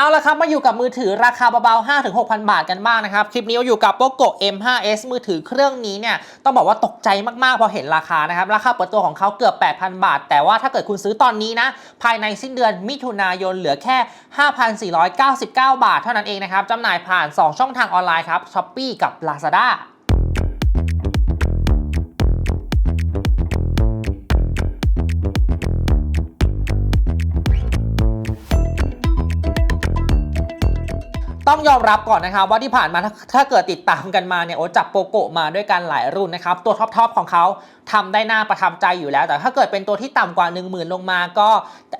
เอาละครับมาอยู่กับมือถือราคาเบาๆ 5-6,000 บาทกันบ้างนะครับ คลิปนี้เราอยู่กับ POCO M5s มือถือเครื่องนี้เนี่ยต้องบอกว่าตกใจมากๆ พอเห็นราคานะครับ ราคาเปิดตัวของเขาเกือบ 8,000 บาท แต่ว่าถ้าเกิดคุณซื้อตอนนี้นะ ภายในสิ้นเดือนมิถุนายนเหลือแค่ 5,499 บาทเท่านั้นเองนะครับจำหน่ายผ่าน 2 ช่องทางออนไลน์ครับ Shopee กับ Lazada ต้องยอมรับก่อนนะครับว่าที่ผ่านมาถ้าถ้าเกิดติดตามกันมาเนี่ยโอ้จับโปโกะมาด้วยกันหลายรุ่นนะครับ ตัวท็อปๆของเขาทำได้น่าประทับใจอยู่แล้ว แต่ถ้าเกิดเป็นตัวที่ต่ำกว่า 1 0,000 ลงมาก็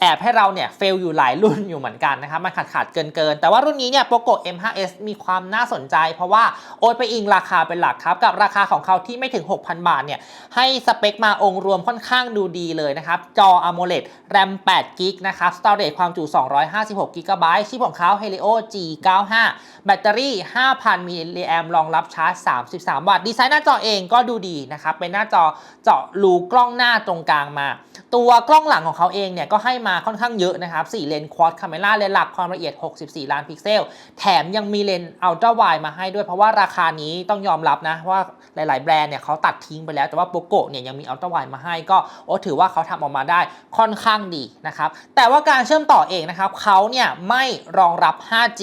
แอบให้เราเนี่ยเฟลอยู่หลายรุ่นอยู่เหมือนกันนะครับมันขาดขาดเกินเกินๆแต่ว่ารุ่นนี้เนี่ยโปโกะ M5s มีความน่าสนใจ เพราะว่าโอนไปอิงราคาเป็นหลักครับ กับราคาของเขาที่ไม่ถึง 6,000 บาทเนี่ยให้สเปคมาองค์รวมค่อนข้างดูดีเลยนะครับจอ AMOLED RAM 8 g b นะครับ Storage ความจุ256 g b ชิปของเขา Helio G95 แบตเตอรี่ 5,000 มิลลิแอมรองรับชาร์จ 33 วัตต์ ดีไซน์หน้าจอเองก็ดูดีนะครับ เป็นหน้าจอเจาะรูกล้องหน้าตรงกลางมา ตัวกล้องหลังของเขาเองเนี่ยก็ให้มาค่อนข้างเยอะนะครับ 4 เลนควอดคาเมล่าเลนหลักความละเอียด 64 ล้านพิกเซล แถมยังมีเลนอัลตร้าไวมาให้ด้วยเพราะว่าราคานี้ต้องยอมรับนะว่าหลาย ๆ แบรนด์เนี่ยเขาตัดทิ้งไปแล้วแต่ว่าโปโกเนี่ยยังมีอัลตร้าไวมาให้ก็โอ้ถือว่าเขาทำออกมาได้ค่อนข้างดีนะครับแต่ว่าการเชื่อมต่อเองนะครับเขาเนี่ยไม่รองรับ 5G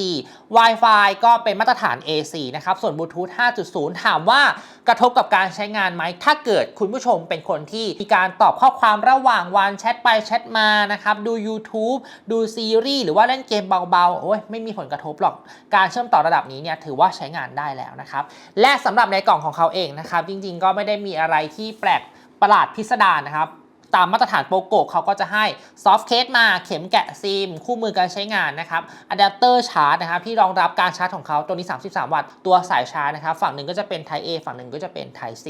Wi-Fi ก็เป็นมาตรฐาน AC นะครับ ส่วน Bluetooth 5.0 ถามว่ากระทบกับการใช้งานไหม ถ้าเกิดคุณผู้ชมเป็นคนที่มีการตอบข้อความระหว่างวันแชทไปแชทมานะครับ ดู YouTube ดูซีรีส์หรือว่าเล่นเกมเบาๆ โอ้ยไม่มีผลกระทบหรอก การเชื่อมต่อระดับนี้เนี่ยถือว่าใช้งานได้แล้วนะครับ และสำหรับในกล่องของเขาเองนะครับ จริงๆ ก็ไม่ได้มีอะไรที่แปลกประหลาดพิสดารนะครับ ตามมาตรฐานโปโกเขาก็จะให้ซอฟต์เคสมาเข็มแกะซิม คู่มือการใช้งานนะครับอะแดปเตอร์ชาร์จนะครับที่รองรับการชาร์จของเขาตัวนี้ 33 วัตต์ตัวสายชาร์จนะครับฝั่งหนึ่งก็จะเป็น Type A ฝั่งหนึ่งก็จะเป็น Type C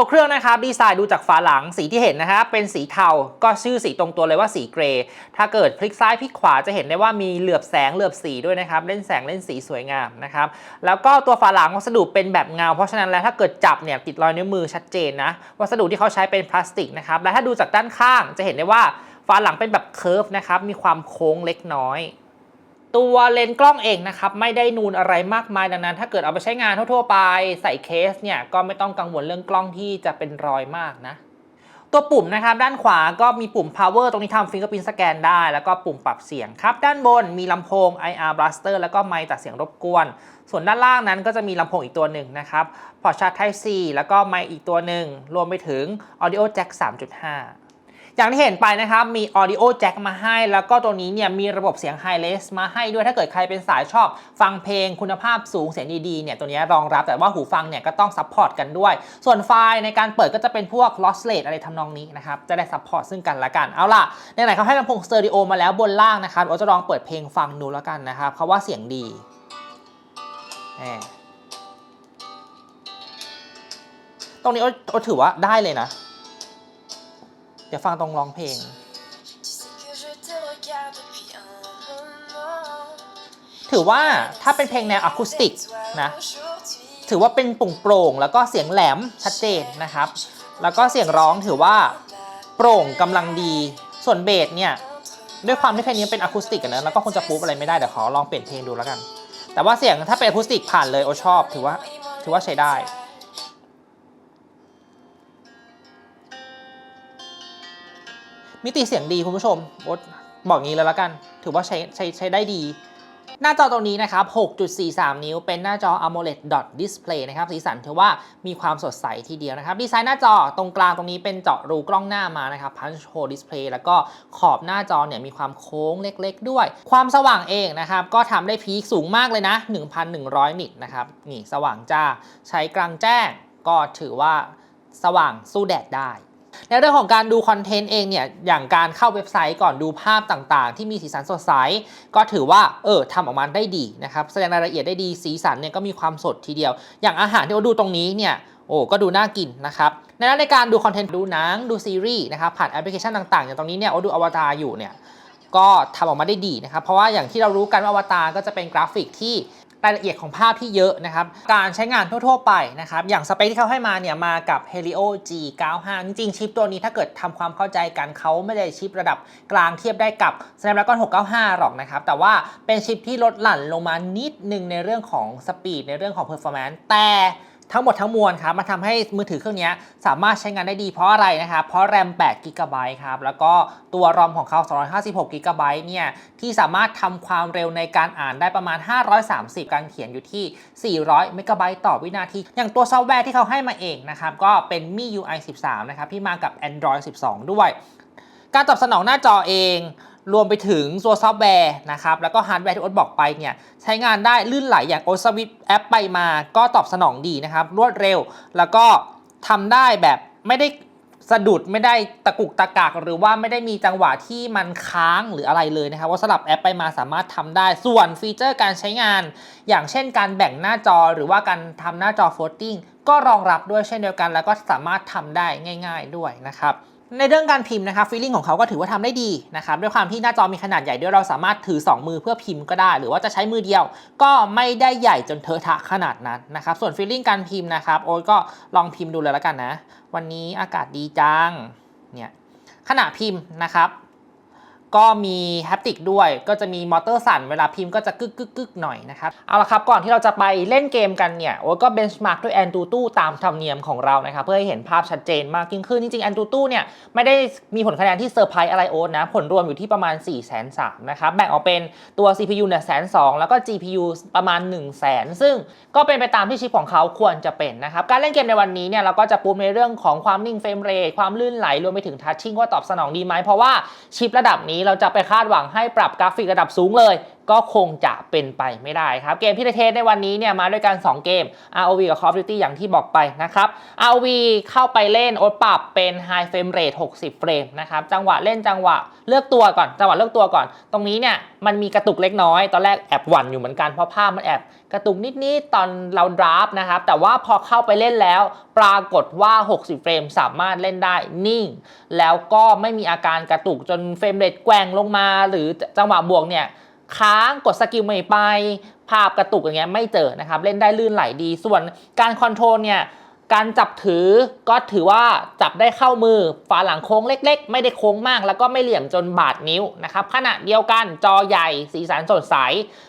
ตัวเครื่องนะครับดีไซน์ดูจากฝาหลังสีที่เห็นนะครับเป็นสีเทา ก็ชื่อสีตรงตัวเลยว่าสีเกรย์ถ้าเกิดพลิกซ้ายพลิกขวาจะเห็นได้ว่ามีเหลือบแสงเหลือบสีด้วยนะครับเล่นแสงเล่นสีสวยงามนะครับแล้วก็ตัวฝาหลังวัสดุเป็นแบบเงา เพราะฉะนั้นแล้วถ้าเกิดจับเนี่ยติดรอยนิ้วมือชัดเจนนะวัสดุที่เขาใช้เป็นพลาสติกนะครับและถ้าดูจากด้านข้างจะเห็นได้ว่าฝาหลังเป็นแบบเคิร์ฟนะครับมีความโค้งเล็กน้อย ตัวเลนส์กล้องเองนะครับไม่ได้นูนอะไรมากมายดังนั้น ถ้าเกิดเอาไปใช้งานทั่วๆไปใส่เคสเนี่ยก็ไม่ต้องกังวลเรื่องกล้องที่จะเป็นรอยมากนะ ตัวปุ่มนะครับด้านขวาก็มีปุ่ม power ตรงนี้ทำ fingerprint scan ได้ แล้วก็ปุ่มปรับเสียงครับ ด้านบนมีลำโพง IR blaster แล้วก็ไมค์ตัดเสียงรบกวน ส่วนด้านล่างนั้นก็จะมีลำโพงอีกตัวหนึ่งนะครับพอชาร์จ Type C แล้วก็ไมค์อีกตัวหนึ่งรวมไปถึง audio jack 3.5 อย่างที่เห็นไปนะครับ มี audio jack มาให้ แล้วก็ตัวนี้เนี่ยมีระบบเสียง high res มาให้ด้วยถ้าเกิดใครเป็นสายชอบฟังเพลงคุณภาพสูงเสียงดีๆเนี่ยตัวนี้รองรับแต่ว่าหูฟังเนี่ยก็ต้อง support กันด้วย ส่วนไฟล์ในการเปิดก็จะเป็นพวก lossless อะไรทำนองนี้นะครับจะได้ support ซึ่งกันและกัน เอาล่ะในไหนเขาให้ลำโพงสเตอริโอมาแล้วบนล่างนะครับเราจะลองเปิดเพลงฟังดูแล้วกันนะครับเขาว่าเสียงดีตรงนี้โอ๊ตโอ๊ตถือว่าได้เลยนะ เดี๋ยวฟังตรงร้องเพลง ถือว่าถ้าเป็นเพลงแนวอะคูสติกนะถือว่าเป็นโปร่งโปร่งแล้วก็เสียงแหลมชัดเจนนะครับ แล้วก็เสียงร้องถือว่าโปร่งกำลังดี ส่วนเบสเนี่ยด้วยความที่เพลงนี้เป็นอะคูสติกนะแล้วก็คงจะปู๊บอะไรไม่ได้เดี๋ยวขอลองเปลี่ยนเพลงดูแล้วกัน แต่ว่าเสียงถ้าเป็นอะคูสติกผ่านเลยโอชอบ ถือว่าถือว่าใช้ได้ มิติเสียงดีคุณผู้ชมโอ๊ตบอกงี้เลยแล้วกัน ถือว่าใช้ใช้ใช้ได้ดี หน้าจอตรงนี้นะครับ 6.43 นิ้ว เป็นหน้าจอ AMOLED Dot Display นะครับ สีสันถือว่ามีความสดใสทีเดียวนะครับ ดีไซน์หน้าจอตรงกลางตรงนี้เป็นเจาะรูกล้องหน้ามานะครับ Punch Hole Display แล้วก็ขอบหน้าจอเนี่ยมีความโค้งเล็กๆ ด้วย ความสว่างเองนะครับ ก็ทำได้พีคสูงมากเลยนะ 1,100 นิตนะครับ นี่สว่างจ้า ใช้กลางแจ้งก็ถือว่าสว่างสู้แดดได้ ในเรื่องของการดูคอนเทนต์เองเนี่ยอย่างการเข้าเว็บไซต์ก่อนดูภาพต่างๆ ที่มีสีสันสดใส ก็ถือว่าเออทำออกมาได้ดีนะครับแสดงรายละเอียดได้ดีสีสันเนี่ยก็มีความสดทีเดียว อย่างอาหารที่เราดูตรงนี้เนี่ยโอ้ก็ดูน่ากินนะครับในด้านในการดูคอนเทนต์ดูหนังดูซีรีส์นะครับผ่านแอปพลิเคชันต่างๆ อย่างตรงนี้เนี่ยโอ้ดูอวตารอยู่เนี่ยก็ทำออกมาได้ดีนะครับเพราะว่าอย่างที่เรารู้กันว่าอวตารก็จะเป็นกราฟิกที่ รายละเอียดของภาพที่เยอะนะครับ การใช้งานทั่วๆไปนะครับ อย่างสเปคที่เขาให้มาเนี่ยมากับ Helio G95 จริงๆ ชิปตัวนี้ถ้าเกิดทำความเข้าใจกันเขาไม่ได้ชิประดับกลางเทียบได้กับ Snapdragon 695 หรอกนะครับ แต่ว่าเป็นชิปที่ลดหลั่นลงมานิดนึงในเรื่องของสปีดในเรื่องของ performance แต่ ทั้งหมดทั้งมวลครับมาทำให้มือถือเครื่องนี้สามารถใช้งานได้ดีเพราะอะไรนะครับ เพราะแรม8 g b ครับแล้วก็ตัวรอมของเขา256 g b เนี่ยที่สามารถทำความเร็วในการอ่านได้ประมาณ 530 การเขียนอยู่ที่ 400 เมกะไบต์ต่อวินาที อย่างตัวซอฟต์แวร์ที่เขาให้มาเองนะครับก็เป็น MIUI 13 นะครับที่มากับ Android 12 ด้วย การตอบสนองหน้าจอเอง รวมไปถึงตัวซอฟต์แวร์นะครับ แล้วก็ฮาร์ดแวร์ที่โอ๊ตบอกไปเนี่ย ใช้งานได้ลื่นไหลอย่างโอสวิตแอปไปมา ก็ตอบสนองดีนะครับ รวดเร็ว แล้วก็ทำได้แบบไม่ได้สะดุดไม่ได้ตะกุกตะกักหรือว่าไม่ได้มีจังหวะที่มันค้างหรืออะไรเลยนะครับ ว่าสลับแอปไปมาสามารถทำได้ส่วนฟีเจอร์การใช้งาน อย่างเช่นการแบ่งหน้าจอหรือว่าการทำหน้าจอโฟลติ้งก็รองรับด้วยเช่นเดียวกัน แล้วก็สามารถทำได้ง่าย ๆด้วยนะครับ ในเรื่องการพิมพ์นะครับฟีลลิ่งของเขาก็ถือว่าทำได้ดีนะครับด้วยความที่หน้าจอมีขนาดใหญ่ด้วยเราสามารถถือ 2 มือเพื่อพิมพ์ก็ได้ หรือว่าจะใช้มือเดียว ก็ไม่ได้ใหญ่จนเทอะทะขนาดนั้นนะครับส่วนฟีลลิ่งการพิมพ์นะครับโอ๊ตก็ลองพิมพ์ดูเลยแล้วกันนะ วันนี้อากาศดีจังเนี่ยขณะพิมพ์นะครับ ก็มีแฮปติกด้วย ก็จะมีมอเตอร์สั่นเวลาพิมพ์ก็จะกึกกึกกึกหน่อยนะครับ เอาละครับ ก่อนที่เราจะไปเล่นเกมกันเนี่ย โอ้ก็เบนช์มาร์กด้วยแอนตูตู้ตามธรรมเนียมของเรานะครับ เพื่อให้เห็นภาพชัดเจนมากยิ่งขึ้น จริงๆแอนตูตู้เนี่ย ไม่ได้มีผลคะแนนที่เซอร์ไพรส์อะไรโอ๊ตนะ ผลรวมอยู่ที่ประมาณ4 3 0 0 0นะครับ แบ่งออกเป็นตัว CPU เนี่ยแสนสแล้วก็ GPU ประมาณ 1 0 0 0 0แสนซึ่งก็เป็นไปตามที่ชิปของเขาควรจะเป็นนะครับการเล่นเกมในวันนี้เนี่ยเราก็จะปูมในเรื่องของความนิ่งเฟรมเรทความลื่นไหลรวมไปถึงทัชชิ่งว่าตอบสนองดีไหมเพราะว่าชิประดับนี้เราจะไปคาดหวังให้ปรับกราฟิกระดับสูงเลย ก็คงจะเป็นไปไม่ได้ครับ เกมที่จะเทสในวันนี้เนี่ยมาด้วยกัน 2 เกม ROV กับ Call of Duty อย่างที่บอกไปนะครับ ROV เข้าไปเล่นโอ๊ตปรับเป็น High Frame Rate 60 เฟรมนะครับ จังหวะเล่นจังหวะเลือกตัวก่อน จังหวะเลือกตัวก่อน ตรงนี้เนี่ยมันมีกระตุกเล็กน้อย ตอนแรกแอบหวั่นอยู่เหมือนกันเพราะภาพมันแอบกระตุกนิดๆตอนเราดราฟนะครับ แต่ว่าพอเข้าไปเล่นแล้ว ปรากฏว่า 60 เฟรมสามารถเล่นได้นิ่ง แล้วก็ไม่มีอาการกระตุกจนเฟรมเรทแกว่งลงมา หรือจังหวะบวกเนี่ย ค้างกดสกิลไม่ไป ภาพกระตุกอย่างเงี้ยไม่เจอนะครับ เล่นได้ลื่นไหลดี ส่วนการคอนโทรลเนี่ย การจับถือก็ถือว่าจับได้เข้ามือฝาหลังโค้งเล็ก ๆ ไม่ได้โค้งมาก แล้วก็ไม่เหลี่ยมจนบาดนิ้วนะครับขณะเดียวกันจอใหญ่สีสันสดใส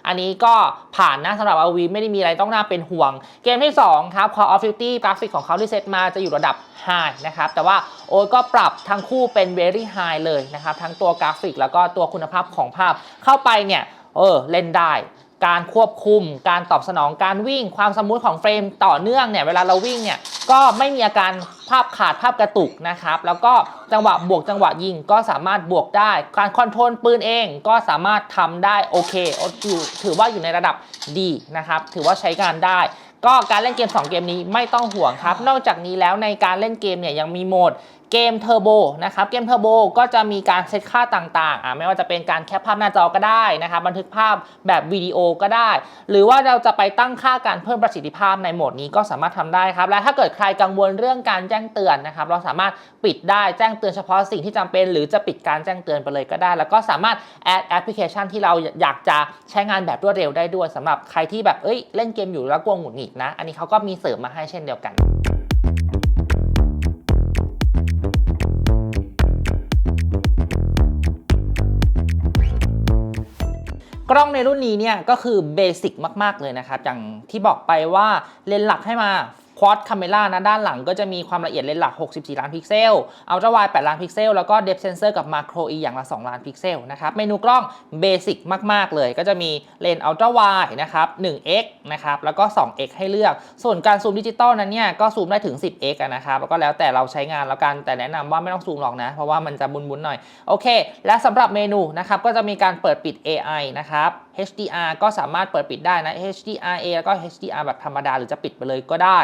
อันนี้ก็ผ่านนะสำหรับ RV ไม่ได้มีอะไรต้องน่าเป็นห่วง เกมที่ 2 ครับ Call of Duty กราฟิกของเขาที่เซตมาจะอยู่ระดับ High นะครับแต่ว่าโอ๊ตก็ปรับทั้งคู่เป็น Very High เลยนะครับทั้งตัวกราฟิกแล้วก็ตัวคุณภาพของภาพเข้าไปเนี่ยเออเล่นได้ การควบคุม การตอบสนองการวิ่งความสมูทของเฟรมต่อเนื่องเนี่ยเวลาเราวิ่งเนี่ยก็ไม่มีอาการภาพขาดภาพกระตุกนะครับ แล้วก็จังหวะบวกจังหวะยิงก็สามารถบวกได้ การคอนโทรลปืนเองก็สามารถทำได้โอเคอถือว่าอยู่ในระดับดีนะครับถือว่าใช้งานได้ก็การเล่นเกม 2 เกมนี้ไม่ต้องห่วงครับ นอกจากนี้แล้วในการเล่นเกมเนี่ยยังมีโหมด เกมเทอร์โบนะครับเกมเทอร์โบก็จะมีการเซตค่าต่างๆอ่าไม่ว่าจะเป็นการแคปภาพหน้าจอก็ได้นะครับบันทึกภาพแบบวิดีโอก็ได้ หรือว่าเราจะไปตั้งค่าการเพิ่มประสิทธิภาพในโหมดนี้ก็สามารถทำได้ครับ และถ้าเกิดใครกังวลเรื่องการแจ้งเตือนนะครับ เราสามารถปิดได้แจ้งเตือนเฉพาะสิ่งที่จำเป็น หรือจะปิดการแจ้งเตือนไปเลยก็ได้ แล้วก็สามารถแอดแอปพลิเคชันที่เราอยากจะใช้งานแบบรวดเร็วได้ด้วยสำหรับใครที่แบบเอ้ยเล่นเกมอยู่แล้วกลัวหงุดหงิดนะ อันนี้เขาก็มีเสริมมาให้เช่นเดียวกัน กล้องในรุ่นนี้เนี่ยก็คือเบสิกมาก ๆ เลยนะครับ อย่างที่บอกไปว่าเลนส์หลักให้มา ควอดคาเมล่านะด้านหลังก็จะมีความละเอียดเลนส์หลัก 64 ล้านพิกเซลอัลตร้าไวด์8ล้านพิกเซล แล้วก็เดฟเซนเซอร์กับมาโครอีอย่างละ 2 ล้านพิกเซลนะครับ เมนูกล้องเบสิกมาก ๆ เลย ก็จะมีเลนส์อัลตร้าไวด์นะครับ 1x นะครับ แล้วก็ 2x ให้เลือก ส่วนการซูมดิจิตอลนั้นเนี่ยก็ซูมได้ถึง 10x นะครับ แล้วก็แล้วแต่เราใช้งานแล้วกัน แต่แนะนำว่าไม่ต้องซูมหรอกนะ เพราะว่ามันจะบุนๆหน่อย โอเค และสำหรับเมนูนะครับก็จะมีการเปิดปิด AI นะครับ HDR ก็สามารถเปิดปิดได้นะ HDRA แล้วก็ HDR แบบธรรมดาหรือจะปิดไปเลยก็ได้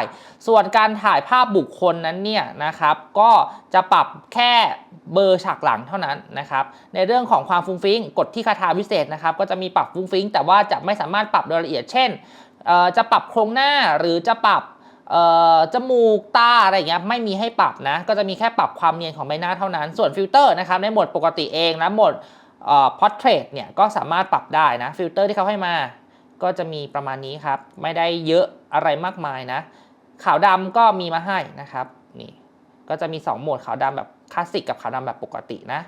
ส่วนการถ่ายภาพบุคคลนั้นเนี่ยนะครับก็จะปรับแค่เบอร์ฉากหลังเท่านั้นนะครับในเรื่องของความฟุ้งฟิ้งกดที่คาถาวิเศษนะครับก็จะมีปรับฟุ้งฟิ้ง แต่ว่าจะไม่สามารถปรับโดยละเอียดเช่น จะปรับโครงหน้าหรือจะปรับจมูกตาอะไรเงี้ยไม่มีให้ปรับนะก็จะมีแค่ปรับความเนียนของใบหน้าเท่านั้น ส่วนฟิลเตอร์นะครับในโหมดปกติเองและโหมดพอร์เทรตเนี่ยก็สามารถปรับได้นะฟิลเตอร์ที่เขาให้มา ก็จะมีประมาณนี้ครับไม่ได้เยอะอะไรมากมายนะ ขาวดำก็มีมาให้นะครับนี่ก็จะมี 2 โหมดขาวดำแบบคลาสสิกกับขาวดำแบบปกตินะ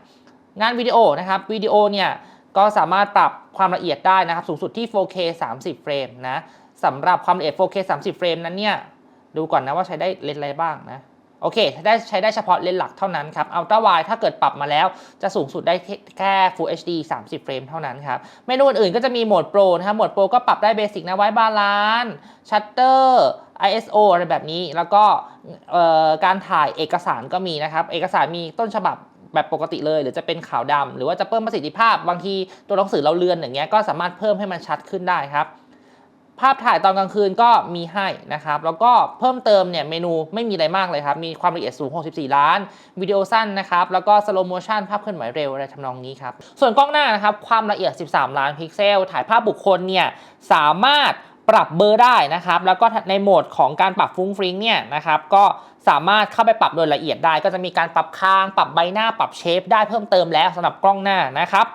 งานวิดีโอนะครับวิดีโอเนี่ยก็สามารถปรับความละเอียดได้นะครับสูงสุดที่ 4K 30 เฟรมนะสำหรับความละเอียด 4K 30 เฟรมนั้นเนี่ยดูก่อนนะว่าใช้ได้เลนส์อะไรบ้างนะ โอเคได้ใช้ได้เฉพาะเลนส์หลักเท่านั้นครับ Ultra Wide ถ้าเกิดปรับมาแล้วจะสูงสุดได้แค่ Full HD 30 เฟรมเท่านั้นครับเมนูอื่นๆก็จะมีโหมดโปรนะครับโหมดโปรก็ปรับได้เบสิกนะไว้บาลานซ์ชัตเตอร์ ISO อะไรแบบนี้ แล้วก็การถ่ายเอกสารก็มีนะครับ เอกสารมีต้นฉบับแบบปกติเลย หรือจะเป็นขาวดำหรือว่าจะเพิ่มประสิทธิภาพ บางทีตัวหนังสือเราเลือนอย่างเงี้ยก็สามารถเพิ่มให้มันชัดขึ้นได้ครับ ภาพถ่ายตอนกลางคืนก็มีให้นะครับ แล้วก็เพิ่มเติมเนี่ยเมนูไม่มีอะไรมากเลยครับ มีความละเอียดสูง 64 ล้าน วิดีโอสั้นนะครับ แล้วก็สโลโมชันภาพเคลื่อนไหวเร็วอะไรทำนองนี้ครับ ส่วนกล้องหน้านะครับ ความละเอียด 13 ล้านพิกเซล ถ่ายภาพบุคคลเนี่ยสามารถปรับเบอร์ได้นะครับ แล้วก็ในโหมดของการปรับฟุ้งฟริ้งเนี่ยนะครับก็สามารถเข้าไปปรับโดยละเอียดได้ ก็จะมีการปรับคาง ปรับใบหน้า ปรับเชฟได้เพิ่มเติมแล้วสำหรับกล้องหน้านะครับ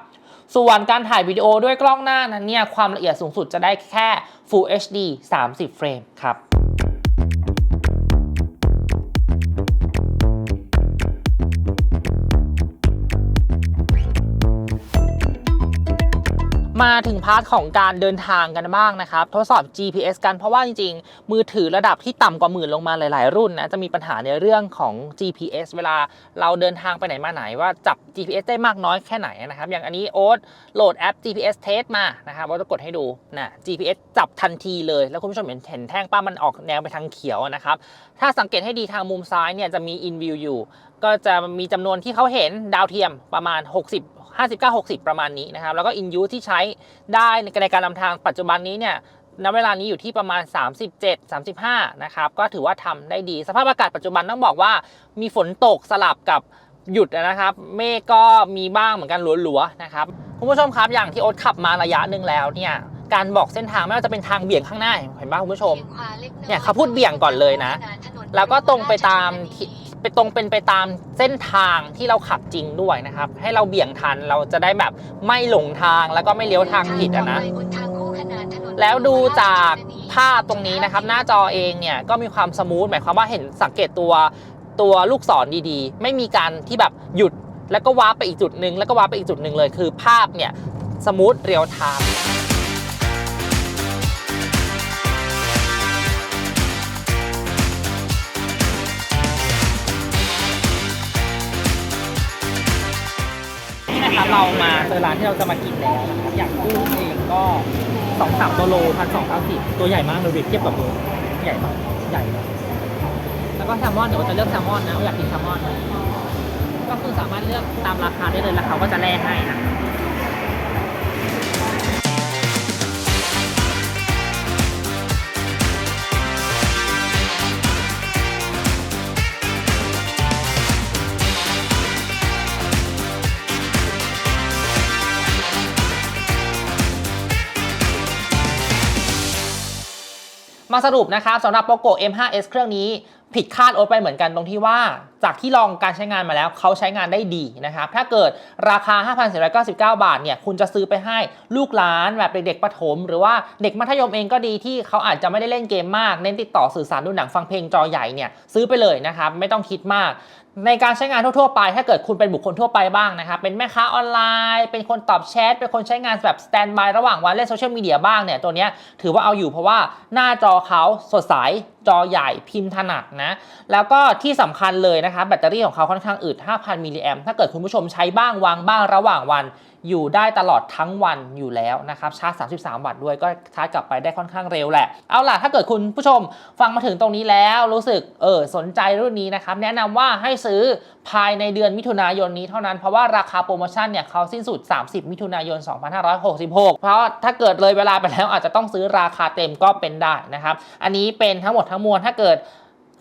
ส่วนการถ่ายวิดีโอด้วยกล้องหน้านั้นเนี่ยความละเอียดสูงสุดจะได้แค่ Full HD 30 เฟรมครับ มาถึงพาร์ทของการเดินทางกันบ้างนะครับ ทดสอบ GPS กันเพราะว่าจริงๆ มือถือระดับที่ต่ำกว่าหมื่นลงมาหลายๆ รุ่นนะจะมีปัญหาในเรื่องของ GPS เวลาเราเดินทางไปไหนมาไหนว่าจับ GPS ได้มากน้อยแค่ไหนนะครับ อย่างอันนี้โอ๊ตโหลดแอป GPS Test มานะครับว่าจะกดให้ดูนะ GPS จับทันทีเลย แล้วคุณผู้ชมเห็นเห็นแท่งป้ามันออกแนวไปทางเขียวนะครับถ้าสังเกตให้ดีทางมุมซ้ายเนี่ยจะมี in view อยู่ ก็จะมีจำนวนที่เขาเห็นดาวเทียมประมาณ 60 59 60 ประมาณนี้นะครับ แล้วก็ in use ที่ใช้ได้ในในการนำทางปัจจุบันนี้เนี่ยณเวลานี้อยู่ที่ประมาณ 37 35 นะครับ ก็ถือว่าทำได้ดี สภาพอากาศปัจจุบันต้องบอกว่ามีฝนตกสลับกับหยุดนะครับ เมฆก็มีบ้างเหมือนกันหลัวๆนะครับ คุณผู้ชมครับ อย่างที่โอ๊ตขับมาระยะหนึ่งแล้วเนี่ย การบอกเส้นทางไม่ว่าจะเป็นทางเบี่ยงข้างหน้า เห็นป่ะคุณผู้ชม เนี่ยเขาพูดเบี่ยงก่อนเลยนะ แล้วก็ตรงไปตามที่ ไปตรงเป็นไปตามเส้นทางที่เราขับจริงด้วยนะครับ ให้เราเบี่ยงทันเราจะได้แบบไม่หลงทางแล้วก็ไม่เลี้ยวทางผิดอะนะ แล้วดูจากภาพตรงนี้นะครับ หน้าจอเองเนี่ยก็มีความสมูทหมายความว่าเห็นสังเกตตัวตัวลูกศรดีๆ ไม่มีการที่แบบหยุดแล้วก็วาร์ปไปอีกจุดหนึ่งแล้วก็วาร์ปไปอีกจุดหนึ่งเลย คือภาพเนี่ยสมูทเรียลไทม์ นะครับเรามาเจอร้านที่เราจะมากินแล้วนะครับอย่างกุ้งเองก็สองสามตัวโลพันสองเก้าสิบตัวใหญ่มากเลยเทียบกับมือใหญ่มากใหญ่แล้วก็แซลมอนเดี๋ยวเราจะเลือกแซลมอนนะเราอยากกินแซลมอนก็คือสามารถเลือกตามราคาได้เลยแล้วเขาก็จะแลกให้นะ มาสรุปนะครับสำหรับ POCO M5s เครื่องนี้ผิดคาดโอ๊ตไปเหมือนกันตรงที่ว่า จากที่ลองการใช้งานมาแล้วเขาใช้งานได้ดีนะครับ ถ้าเกิดราคา 5,499 บาทเนี่ยคุณจะซื้อไปให้ลูกหลานแบบเด็กๆประถม หรือว่าเด็กมัธยมเองก็ดีที่เขาอาจจะไม่ได้เล่นเกมมาก เน้นติดต่อสื่อสารดูหนังฟังเพลงจอใหญ่เนี่ยซื้อไปเลยนะครับ ไม่ต้องคิดมาก ในการใช้งานทั่วๆไป ถ้าเกิดคุณเป็นบุคคลทั่วไปบ้างนะครับ เป็นแม่ค้าออนไลน์ เป็นคนตอบแชท เป็นคนใช้งานแบบสแตนบายระหว่างวันเล่นโซเชียลมีเดียบ้างเนี่ย ตัวนี้ถือว่าเอาอยู่เพราะว่าหน้าจอเขาสดใส จอใหญ่ พิมพ์ถนัดนะ แล้วก็ที่สำคัญเลยนะครับแบตเตอรี่ของเขาค่อนข้างอึด5,000 มิลลิแอมถ้าเกิดคุณผู้ชมใช้บ้างวางบ้างระหว่างวัน อยู่ได้ตลอดทั้งวันอยู่แล้วนะครับชาร์จ 33 วัตต์ด้วยก็ชาร์จกลับไปได้ค่อนข้างเร็วแหละ เอาล่ะถ้าเกิดคุณผู้ชมฟังมาถึงตรงนี้แล้วรู้สึกเออสนใจรุ่นนี้นะครับแนะนำว่าให้ซื้อภายในเดือนมิถุนายนนี้เท่านั้นเพราะว่าราคาโปรโมชั่นเนี่ยเขาสิ้นสุด 30 มิถุนายน 2566 เพราะถ้าเกิดเลยเวลาไปแล้วอาจจะต้องซื้อราคาเต็มก็เป็นได้นะครับ อันนี้เป็นทั้งหมดทั้งมวลถ้าเกิด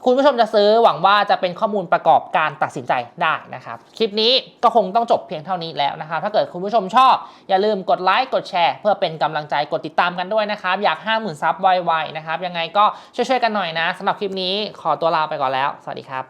คุณผู้ชมจะซื้อหวังว่าจะเป็นข้อมูลประกอบการตัดสินใจได้นะครับ คลิปนี้ก็คงต้องจบเพียงเท่านี้แล้วนะครับ ถ้าเกิดคุณผู้ชมชอบ อย่าลืมกดไลค์กดแชร์ เพื่อเป็นกำลังใจกดติดตามกันด้วยนะครับ อยาก 50,000ซับไวๆนะครับ ยังไงก็ช่วยๆกันหน่อยนะสำหรับคลิปนี้ขอตัวลาไปก่อนแล้ว สวัสดีครับ